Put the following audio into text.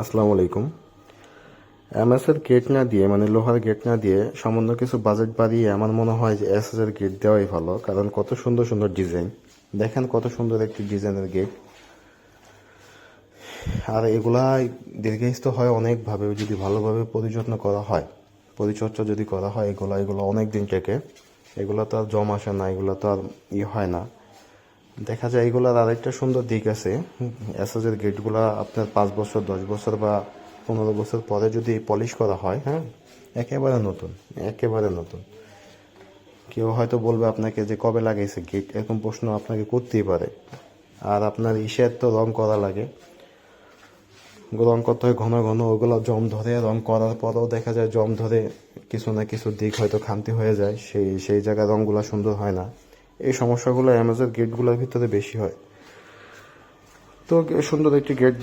আসসালামু আলাইকুম। এমএসের গেট না দিয়ে মানে লোহার গেট না দিয়ে সামান্য কিছু বাজেট বাড়িয়ে আমার মনে হয় যে এস এর গেট দেওয়াই ভালো, কারণ কত সুন্দর সুন্দর ডিজাইন দেখেন কত সুন্দর একটি ডিজাইনের গেট আর এগুলা দীর্ঘায়িত হয় অনেকভাবে, যদি ভালোভাবে পরিযত্ন করা হয়, পরিচর্যা যদি করা হয়, এগুলা, এগুলো অনেক দিন থেকে এগুলো তো আর জম আসে না, এগুলো তো আর ই হয় না। দেখা যায় এগুলোর আরেকটা সুন্দর দিক আছে। এসএসের গেটগুলা আপনার পাঁচ বছর, দশ বছর বা পনেরো বছর পরে যদি পলিশ করা হয় হ্যাঁ একেবারে নতুন একেবারে নতুন। কেউ হয়তো বলবে আপনাকে যে কবে লাগাইছে গেট এরকম প্রশ্ন আপনাকে করতেই পারে। আর আপনার ইসের তো রং করা লাগে। রং করতে হয় ঘন ঘন, ওগুলো জম ধরে রং করার পরেও দেখা যায় জম ধরে কিছু না কিছু দিক হয়তো খামতি হয়ে যায়। সেই সেই জায়গায় রংগুলো সুন্দর হয় না। এই সমস্যাগুলো অ্যামাজন গেটগুলোর ভিতরে বেশি হয়। তো সুন্দর একটি গেট